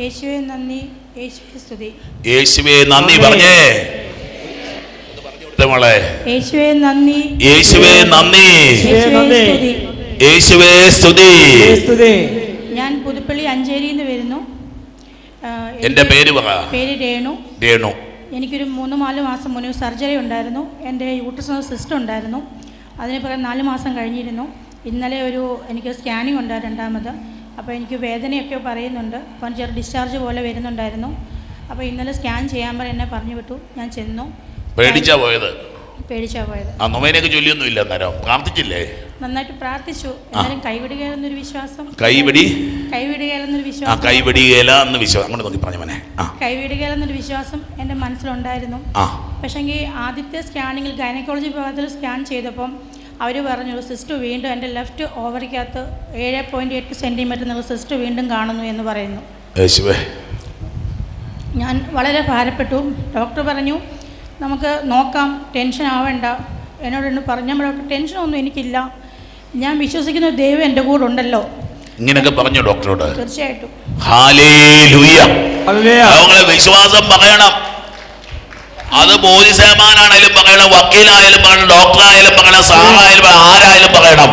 യേശുവെ നന്ദി. യേശുവെ സ്തുതി. യേശുവേ നന്ദി. പറഞ്ഞേ. മോളെ. യേശുവെ നന്ദി. യേശുവേ നന്ദി. യേശുവെ സ്തുതി. ഞാൻ പുതുപ്പള്ളി അഞ്ചേരിയിൽ നിന്ന് വരുന്നു എന്റെ പേര് പറ. പേര് രേണു. രേണു. എനിക്കൊരു മൂന്ന് നാല് മാസം മുന്നേ സർജറി ഉണ്ടായിരുന്നു. എന്റെ യൂട്രസ് സിസ്റ്റം ഉണ്ടായിരുന്നു. അതിന് പകരം നാല് മാസം കഴിഞ്ഞിരുന്നു. ഇന്നലെ ഒരു എനിക്ക് സ്കാനിങ് ഉണ്ട് രണ്ടാമത്. അപ്പോൾ എനിക്ക് വേദനയൊക്കെ പറയുന്നുണ്ട്. അപ്പം ചെറു ഡിസ്ചാർജ് പോലെ വരുന്നുണ്ടായിരുന്നു. അപ്പോൾ ഇന്നലെ സ്കാൻ ചെയ്യാൻ പറഞ്ഞ എന്നെ പറഞ്ഞു വിട്ടു. ഞാൻ ചെന്നു. പേടിച്ചാ പോയത്? പേടിച്ചാ പോയത്. ആ നൊവേനൊക്കെ ചൊല്ലിയൊന്നും ഇല്ല അന്നേരം. പ്രാർത്ഥിച്ചില്ലേ? നന്നായിട്ട് പ്രാർത്ഥിച്ചു. എന്നാലും കൈവിടുകയെന്നൊരു വിശ്വാസം. കൈപിടി കൈവിടുകയെന്നൊരു വിശ്വാസം. കൈപിടിയേല എന്ന് വിശ്വാസം അങ്ങോട്ട് നോക്കി പറഞ്ഞു മോനെ. ആ. കൈവിടുകയെന്നൊരു വിശ്വാസം എന്റെ മനസ്സിലുണ്ടായിരുന്നു. പക്ഷേങ്കിൽ ആദ്യത്തെ സ്കാനിങ്ങിൽ ഗൈനക്കോളജി വിഭാഗത്തിൽ സ്കാൻ ചെയ്തപ്പം അവർ പറഞ്ഞു സിസ്റ്റ് വീണ്ടും എന്റെ ലെഫ്റ്റ് ഓവറിക്കകത്ത് ഏഴ് പോയിന്റ് എട്ട് സെന്റിമീറ്റർ നിങ്ങൾ സിസ്റ്റ് വീണ്ടും കാണുന്നു എന്ന് പറയുന്നു. യേശുവേ. ഞാൻ വളരെ ഭാരപ്പെട്ടു. ഡോക്ടർ പറഞ്ഞു നമുക്ക് നോക്കാം ടെൻഷൻ ആവേണ്ട. പറഞ്ഞു നമ്മൾ ഡോക്ടർ ടെൻഷനൊന്നും എനിക്കില്ല. ഞാൻ വിശ്വസിക്കുന്ന ദൈവം എന്റെ കൂടെ ഉണ്ടല്ലോ. ഇങ്ങനെയൊക്കെ പറഞ്ഞു ഡോക്ടറോട്? തീർച്ചയായിട്ടും. വിശ്വാസം പറയണം. അത് പോലീസേമാനാണേലും പറയണം വക്കീലായാലും പറയണം ഡോക്ടറായാലും പറയണം സാറായാലും പറയണം, ആരായാലും പറയണം.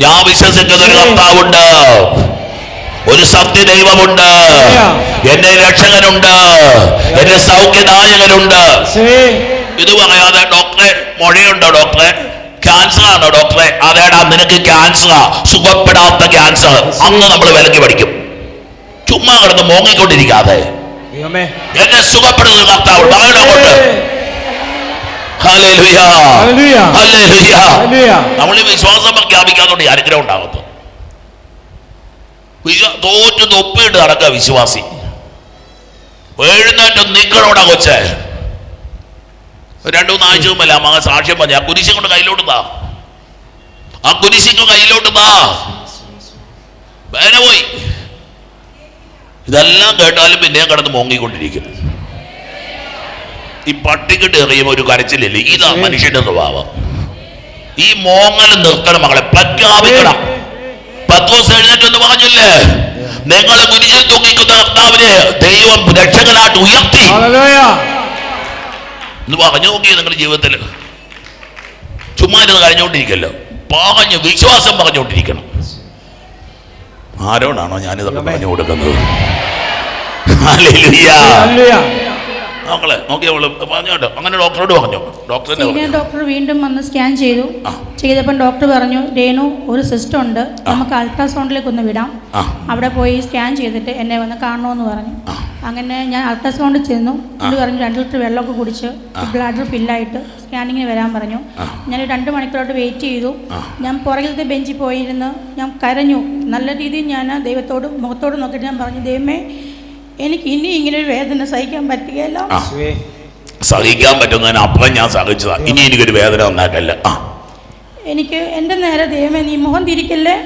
ഞാൻ വിശ്വസിക്കുന്ന ഒരു കർത്താവുണ്ട്. ഒരു സത്യ ദൈവമുണ്ട് എന്റെ രക്ഷകനുണ്ട്. എന്റെ സൗഖ്യദായകനുണ്ട്. ഇത് പറയാതെ ഡോക്ടറെ മൊഴയുണ്ടോ ഡോക്ടറെ? ക്യാൻസർ ആണോ ഡോക്ടറെ? അതേടാ നിനക്ക് ക്യാൻസറാ. സുഖപ്പെടാത്ത ക്യാൻസർ. അന്ന് നമ്മൾ വിലക്കി പഠിക്കും. ചുമ്മാ കിടന്ന് മോങ്ങിക്കൊണ്ടിരിക്കാതെ. എന്നെ സുഖപ്പെടുത്തുന്ന കർത്താവ്. ഹല്ലേലൂയ. നമ്മൾ ഈ വിശ്വാസം പ്രഖ്യാപിക്കാത്തോണ്ട് അനുഗ്രഹം ഉണ്ടാകുന്നു തോറ്റു തൊപ്പിയിട്ട് നടക്കുക വിശ്വാസി. എഴുന്നേറ്റ് നിക്കണോടാ കൊച്ചേ. രണ്ടു മൂന്ന് ആഴ്ച മുമ്പല്ല മകൻ സാക്ഷ്യം പറഞ്ഞു? ആ കുരിശും കൊണ്ട് കയ്യിലോട്ട് താ. ആ കുരിശിക്കും കയ്യിലോട്ട് താ. വേന പോയി. ഇതെല്ലാം കേട്ടാലും പിന്നെയും കിടന്ന് മോങ്ങിക്കൊണ്ടിരിക്കും. ഈ പട്ടിക്കിട്ട് എറിയുമ്പോൾ ഒരു കരച്ചിലില്ലേ? ഇതാ മനുഷ്യന്റെ സ്വഭാവം. ഈ മോങ്ങൽ നിർത്തണം മകളെ. പ്രഖ്യാപിക്കണം. പത്രോസ് എഴുന്നേറ്റെന്ന് പറഞ്ഞില്ലേ? നിങ്ങളെ കുരിശിൽ തൂങ്ങിക്കുന്ന കർത്താവിനെ ദൈവം രക്ഷകനായിട്ട് ഉയർത്തി. എന്ന് പറഞ്ഞു നോക്കിയേ നിങ്ങളുടെ ജീവിതത്തിൽ ചുമ്മാ ഇരുന്ന് കരഞ്ഞുകൊണ്ടിരിക്കല്ലോ. പറഞ്ഞു വിശ്വാസം പറഞ്ഞുകൊണ്ടിരിക്കണം. ആരോടാണോ ഞാനിതൊക്കെ പറഞ്ഞു കൊടുക്കുന്നത്? ഹല്ലേലൂയ. നോക്കിയോളൂ മക്കളെ നോക്കി അവൾ പറഞ്ഞോട്ടോ അങ്ങനെ ഡോക്ടറോട് പറഞ്ഞു. ഡോക്ടർ ഡോക്ടർ വീണ്ടും വന്ന് സ്കാൻ ചെയ്തു. ചെയ്തപ്പോൾ ഡോക്ടർ പറഞ്ഞു രേണു ഒരു സിസ്റ്റം ഉണ്ട്. നമുക്ക് അൾട്രാസൗണ്ടിലേക്ക് ഒന്ന് വിടാം അവിടെ പോയി സ്കാൻ ചെയ്തിട്ട് എന്നെ വന്ന് കാണണമെന്ന് പറഞ്ഞു. അങ്ങനെ ഞാൻ അൾട്രാസൗണ്ട് ചെന്നു. ഇത് പറഞ്ഞു രണ്ട് ലിറ്റർ വെള്ളമൊക്കെ കുടിച്ച് ബ്ലാഡർ ഫില്ലായിട്ട് സ്കാനിങ്ങിന് വരാൻ പറഞ്ഞു. ഞാൻ രണ്ട് മണിക്കൂറായിട്ട് വെയിറ്റ് ചെയ്തു. ഞാൻ പുറകിലത്തെ ബെഞ്ചിൽ പോയിരുന്ന് ഞാൻ കരഞ്ഞു. നല്ല രീതിയിൽ ഞാൻ ദൈവത്തോടും മുഖത്തോടും നോക്കിയിട്ട് ഞാൻ പറഞ്ഞു ദൈവമേ എനിക്ക് ഇനി ഇങ്ങനെ ഒരു വേദന സഹിക്കാൻ പറ്റുകയല്ല. സഹിക്കാൻ പറ്റുന്നതിന് അപ്പുറം ഞാൻ സഹിച്ചതാ. ഇനി എനിക്കൊരു വേദന ഉണ്ടാക്കല്ല ആ. എനിക്ക് എന്റെ നേരെ ദൈവമേ നീ മുഖം തിരിക്കല്ലേ?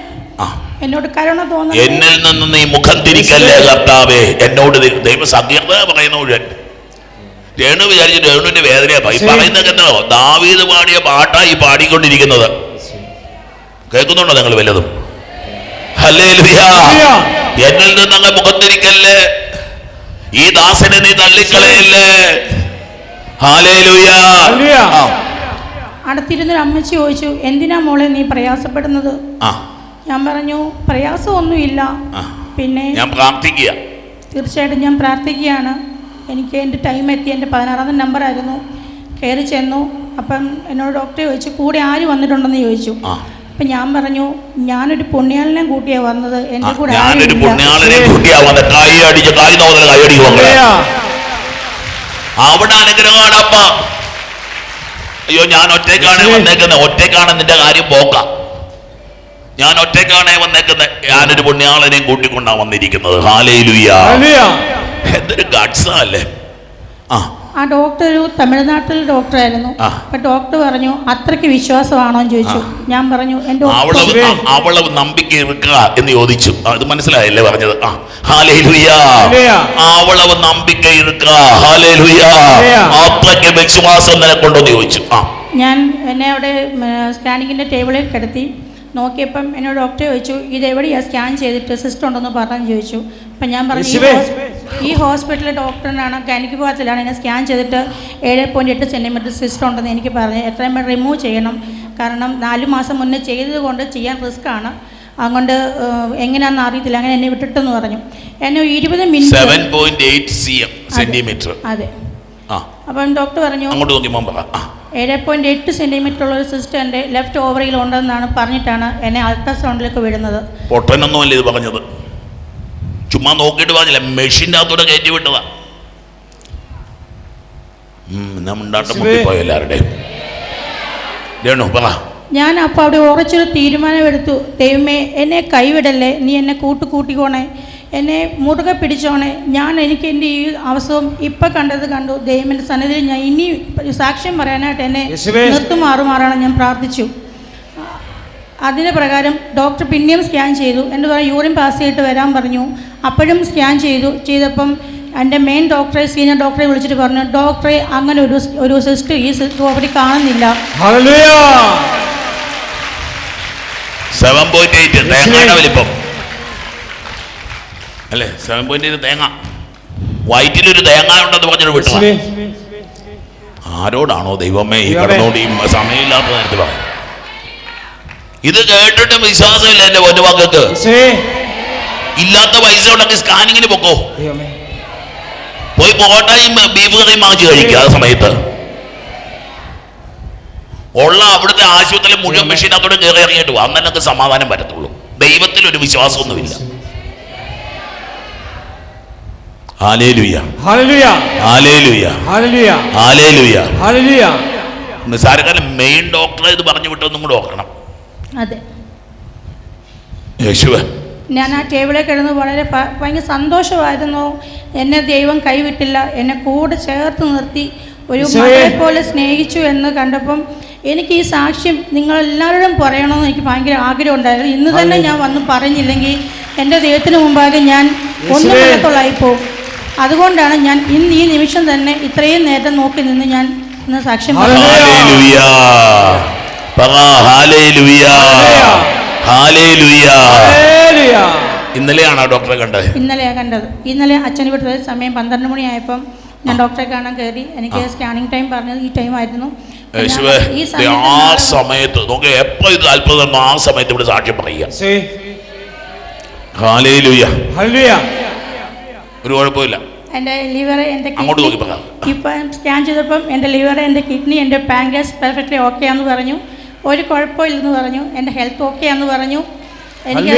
എന്നോട് കരുണ തോന്നുന്നു എന്നിൽ നിന്ന് നീ മുഖം തിരിക്കല്ലേ കർത്താവേ? എന്നോട് ദൈവ സത്യത പറയുന്ന മുഴുവൻ. രേണു വിചാരിച്ചു രേണുവിന്റെ വേദനയാ ഈ ശരി. പറയുന്നത് ദാവീത് ദാവീദ് പാടിയ പാട്ടായി പാടിക്കൊണ്ടിരിക്കുന്നത്. കേൾക്കുന്നുണ്ടോ നിങ്ങൾ വല്ലതും. എന്നിൽ നിന്നങ്ങ് മുഖം തിരിക്കല്ലേ? ഈ ദാസനെ നീ തള്ളിക്കളയല്ലേ? അടുത്തിരുന്നൊരു അമ്മച്ചി ചോദിച്ചു എന്തിനാ മോളെ നീ പ്രയാസപ്പെടുന്നത്? ഞാൻ പറഞ്ഞു പ്രയാസമൊന്നുമില്ല. പിന്നെ ഞാൻ പ്രാർത്ഥിക്കുക. തീർച്ചയായിട്ടും ഞാൻ പ്രാർത്ഥിക്കുകയാണ്. എനിക്ക് എന്റെ ടൈം എത്തി എന്റെ പതിനാറാമത്തെ നമ്പറായിരുന്നു കയറി ചെന്നു. അപ്പം എന്നോട് ഡോക്ടറെ ചോദിച്ചു കൂടെ ആര് വന്നിട്ടുണ്ടെന്ന് ചോദിച്ചു? ആ. അപ്പം ഞാൻ പറഞ്ഞു ഞാനൊരു പുണ്യാളിനെ കൂട്ടിയാ വന്നത് എന്റെ കൂടെ ഞാനൊരു പുണ്യാളിനെ കൂട്ടിയാ വന്നത്. വന്ന് കൈ അടിച്ച് കൈ നോക്കുന്ന കൈ അടിക്കും അവിടെ അനുഗ്രഹമാണ് അപ്പ അയ്യോ ഞാൻ ഒറ്റയ്ക്കാണ് വന്നേക്കുന്ന വന്നേക്കുന്നത്. ഒറ്റയ്ക്കാണ് നിന്റെ കാര്യം പോക്ക. ഞാൻ ഒറ്റക്കാണ് വന്നേക്കുന്നത്. ഞാനൊരു പുണ്യാളനെയും കൂട്ടിക്കൊണ്ടാ വന്നിരിക്കുന്നത്. ഹാലയിലുയ്യ എന്തൊരു ഗഡ്സാ അല്ലേ? ആ. ആ ഡോക്ടർ ഒരു തമിഴ്നാട്ടിലെ ഡോക്ടറായിരുന്നു ആ. ഡോക്ടർ പറഞ്ഞു അത്രയ്ക്ക് വിശ്വാസമാണോ? എന്ന് ചോദിച്ചു. ഞാൻ പറഞ്ഞു എന്റെ അവളവ്. നമ്പിക്ക വെക്കുക എന്ന് ചോദിച്ചു അത് മനസ്സിലായല്ലേ പറഞ്ഞത്. അവളവ് നമ്പിക്ക. അത്രയ്ക്ക് വിശ്വാസം നിനക്കൊണ്ടെന്ന് ചോദിച്ചു ഞാൻ എന്നെ അവിടെ സ്കാനിങ്ങിന്റെ ടേബിളിൽ കിടത്തി. നോക്കിയപ്പം എന്നോട് ഡോക്ടർ ചോദിച്ചു ഇത് എവിടെയാണ് സ്കാൻ ചെയ്തിട്ട് സിസ്റ്റം ഉണ്ടെന്ന് പറഞ്ഞു? ചോദിച്ചു. അപ്പം ഞാൻ പറഞ്ഞു ഈ ഹോസ്പിറ്റലിലെ ഡോക്ടറിനാണ് കാനിക്ക് ഭാഗത്തിലാണ് എന്നെ സ്കാൻ ചെയ്തിട്ട് ഏഴ് പോയിന്റ് എട്ട് സെന്റിമീറ്റർ സിസ്റ്റം ഉണ്ടെന്ന് എനിക്ക് പറഞ്ഞു. എത്രയും പേർ റിമൂവ് ചെയ്യണം. കാരണം നാല് മാസം മുന്നേ ചെയ്തതുകൊണ്ട് ചെയ്യാൻ റിസ്ക് ആണ്. അതുകൊണ്ട് എങ്ങനെയാണെന്ന് അറിയത്തില്ല. അങ്ങനെ എന്നെ വിട്ടിട്ടെന്ന് പറഞ്ഞു. എന്നെ ഇരുപത് മിനിറ്റ് അതെ അപ്പം ഡോക്ടർ പറഞ്ഞു അങ്ങോട്ട് ഏഴ് പോയിന്റ് എട്ട് സെന്റിമീറ്റർ ഉള്ള ഒരു സിസ്റ്റം എന്റെ ലെഫ്റ്റ് ഓവറിയിൽ ഉണ്ടെന്നാണ് പറഞ്ഞിട്ടാണ് എന്നെ അൾട്രാസൗണ്ടിലേക്ക് വിടുന്നത്. പൊട്ടനൊന്നുമല്ല ഇത് പറഞ്ഞത്. ചുമ്മാ നോക്കിയിട്ട് പറഞ്ഞില്ല മെഷീന്റെ അകത്തൂടെ കയറ്റി വിട്ടതാ. ഉം, എന്നാ മിണ്ടാട്ടം യേശുവേ. മുട്ടിപ്പോയി എല്ലാവരുടെയും? രേണു പറ. ഞാൻ അപ്പോൾ അവിടെ ഉറച്ചൊരു തീരുമാനമെടുത്തു. ദൈവമേ എന്നെ കൈവിടല്ലേ? നീ എന്നെ കൂട്ടു കൂട്ടിക്കോണേ എന്നെ മുറുകെ പിടിച്ചോണേ. ഞാൻ എനിക്ക് എന്റെ ഈ അവസരം ഇപ്പം കണ്ടത് കണ്ടു. ദൈവത്തിന്റെ സന്നിധിയിൽ ഞാൻ ഇനി സാക്ഷ്യം പറയാനായിട്ട് എന്നെ. നിർത്തുമാറുമാറാണ് ഞാൻ പ്രാർത്ഥിച്ചു. അതിന് പ്രകാരം ഡോക്ടർ പിന്നെയും സ്കാൻ ചെയ്തു. എന്ന് പറഞ്ഞാൽ യൂറിൻ പാസ് ചെയ്തിട്ട് വരാൻ പറഞ്ഞു. അപ്പോഴും സ്കാൻ ചെയ്തു. ചെയ്തപ്പം എന്റെ മെയിൻ ഡോക്ടറെ സീനിയർ ഡോക്ടറെ വിളിച്ചിട്ട് പറഞ്ഞു ഡോക്ടറെ അങ്ങനെ ഒരു ഒരു സിസ്റ്റർ ഈ പ്രോപ്പർട്ടി കാണുന്നില്ല. Hallelujah. സെവൻ പോയിന്റ് എയ്റ്റ് തേങ്ങയുടെ വലിപ്പം. അല്ലേ? സെവൻ പോയിന്റ് എയ്റ്റ് തേങ്ങ. വയറ്റിലൊരു തേങ്ങ ഉണ്ടെന്ന് പറഞ്ഞൊരു വിട്ടതാ ആരോടാണോ ദൈവമേ ഈ ഈ സമയമില്ലാത്ത നേരത്തിൽ പറയാം ഇത് കേട്ടിട്ട് വിശ്വാസമില്ല എന്റെ ഒരു. ഇല്ലാത്ത പൈസ ഉണ്ടെങ്കിൽ സ്കാനിങ്ങിന് പൊക്കോ. പോയി പൊറോട്ടയും ബീഫ് കറിയും വാങ്ങിച്ച് കഴിക്കുക ആ സമയത്ത്. ഉള്ള അവിടുത്തെ ആശുപത്രി മുഴുവൻ മെഷീനകത്തോടെ കയറി ഇറങ്ങിയിട്ട് വാ. അന്ന് എനിക്ക് സമാധാനം വരത്തുള്ളൂ ദൈവത്തിൽ ഒരു വിശ്വാസമൊന്നുമില്ല. നിസാരക്കാലം മെയിൻ ഡോക്ടറെ ഇത് പറഞ്ഞു വിട്ടൊന്നും കൂടെ ഓർക്കണം. അതെ. ഞാൻ ആ ടേബിളിൽ കിടന്ന് വളരെ ഭയങ്കര സന്തോഷമായിരുന്നു. എന്നെ ദൈവം കൈവിട്ടില്ല. എന്നെ കൂടെ ചേർത്ത് നിർത്തി. ഒരു. മകളെ പോലെ സ്നേഹിച്ചു എന്ന് കണ്ടപ്പം എനിക്ക് ഈ സാക്ഷ്യം നിങ്ങളെല്ലാവരോടും പറയണമെന്ന് എനിക്ക് ഭയങ്കര ആഗ്രഹം ഉണ്ടായിരുന്നു. ഇന്ന് തന്നെ ഞാൻ വന്ന് പറഞ്ഞില്ലെങ്കിൽ എന്റെ ദൈവത്തിന് മുമ്പാകെ ഞാൻ ഒന്നും കൊള്ളത്തോളായി പോകും. അതുകൊണ്ടാണ് ഞാൻ ഇന്ന് ഈ നിമിഷം തന്നെ ഇത്രയും നേരം നോക്കി നിന്ന് ഞാൻ ഇന്ന് സാക്ഷ്യം. ഇന്നലെയാണോ ഡോക്ടറെ കണ്ടത്? ഇന്നലെയാണ് കണ്ടത്. ഇന്നലെ അച്ഛൻ ഇവിടുത്തെ സമയം പന്ത്രണ്ട് മണിയായപ്പം ഞാൻ ഡോക്ടറെ കാണാൻ കയറി. എനിക്ക് സ്കാനിങ് ടൈം പറഞ്ഞത് ഈ ടൈം ആയിരുന്നു. ആ സമയത്ത് നോക്കി എപ്പോ ഇത് അത്ഭുതം ആ സമയത്ത് ഇവിടെ സാക്ഷ്യം പറയുക. ഒരു കുഴപ്പമില്ല. എന്റെ ലിവർ എന്റെ അങ്ങോട്ട് നോക്കി പറ. ഇപ്പം സ്കാൻ ചെയ്തപ്പം എന്റെ ലിവർ എന്റെ കിഡ്നി എന്റെ പാങ്കാസ് പെർഫെക്റ്റ്ലി ഓക്കെ ആന്ന് പറഞ്ഞു. ഒരു കുഴപ്പമില്ലെന്ന് പറഞ്ഞു. എന്റെ ഹെൽത്ത് ഓക്കെ ആന്ന് പറഞ്ഞു. എനിക്ക്.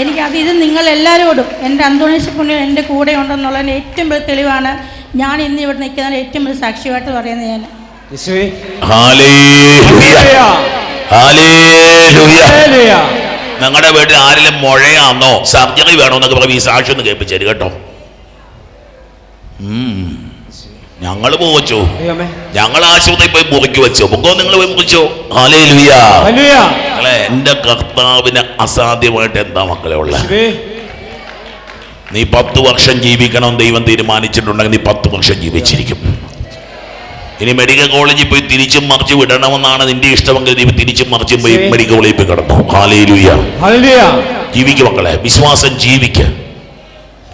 എനിക്കത് ഇത് നിങ്ങൾ എല്ലാവരോടും എന്റെ അന്തോണീസ് പുണ്യം എന്റെ കൂടെ ഉണ്ടെന്നുള്ളതിന് ഏറ്റവും വലിയ തെളിവാണ്. ഞാൻ ഇന്ന് ഇവിടെ നിൽക്കുന്ന ഏറ്റവും വലിയ സാക്ഷിയായിട്ട് പറയുന്നത് ഞാൻ. ഞങ്ങളുടെ വീട്ടിൽ ആരെങ്കിലും മുഴയാന്നോ സർജറി വേണോന്നൊക്കെ പറയും ഈ സാക്ഷി ഒന്ന് കേൾപ്പിച്ചേര് കേട്ടോ. ഞങ്ങൾ പോവച്ചു. ഞങ്ങൾ ആശുപത്രി പോയി മുറിക്ക് വെച്ചു. പൊക്കോ നിങ്ങൾ പോയി മുറിച്ചോ. മക്കളെ എന്റെ കർത്താവിന് അസാധ്യമായിട്ട് എന്താ മക്കളെ ഉള്ള? നീ പത്ത് വർഷം ജീവിക്കണം ദൈവം തീരുമാനിച്ചിട്ടുണ്ടെങ്കിൽ നീ പത്ത് വർഷം ജീവിച്ചിരിക്കും. ഇനി മെഡിക്കൽ കോളേജിൽ പോയി തിരിച്ചും മറിച്ച് വിടണമെന്നാണ് നിന്റെ ഇഷ്ടമെങ്കിൽ നീ തിരിച്ചും മറിച്ചും പോയി മെഡിക്കൽ കോളേജിൽ പോയി കിടന്നു Hallelujah. ജീവിക്കും മക്കളെ. വിശ്വാസം ജീവിക്ക്.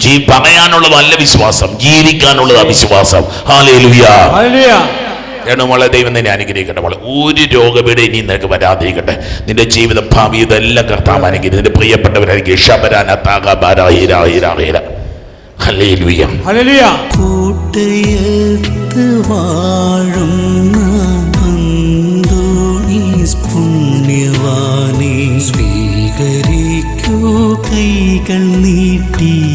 ജീ പറയാനുള്ള നല്ല വിശ്വാസം ജീവിക്കാനുള്ളത് അവിശ്വാസം. Hallelujah Hallelujah. ഏണ് മോളെ ദൈവം നിന്നെ അനുഗ്രഹിക്കട്ടെ മോളെ. ഒരു രോഗപീഠ ഇനി നിനക്ക് വരാതിരിക്കട്ടെ. നിന്റെ ജീവിത ഭാവി ഇതെല്ലാം കർത്താവ് അനുഗ്രഹിക്കും നിന്റെ പ്രിയപ്പെട്ടവരായിരിക്കും. ഷബരാന താക ബാര ഹീര ഹീര ഹീര. Hallelujah Hallelujah. കൂട്ടയത്ത് പുണ്യവാനെ സ്വീകരിക്കൂ. കൈകൾ നീട്ടി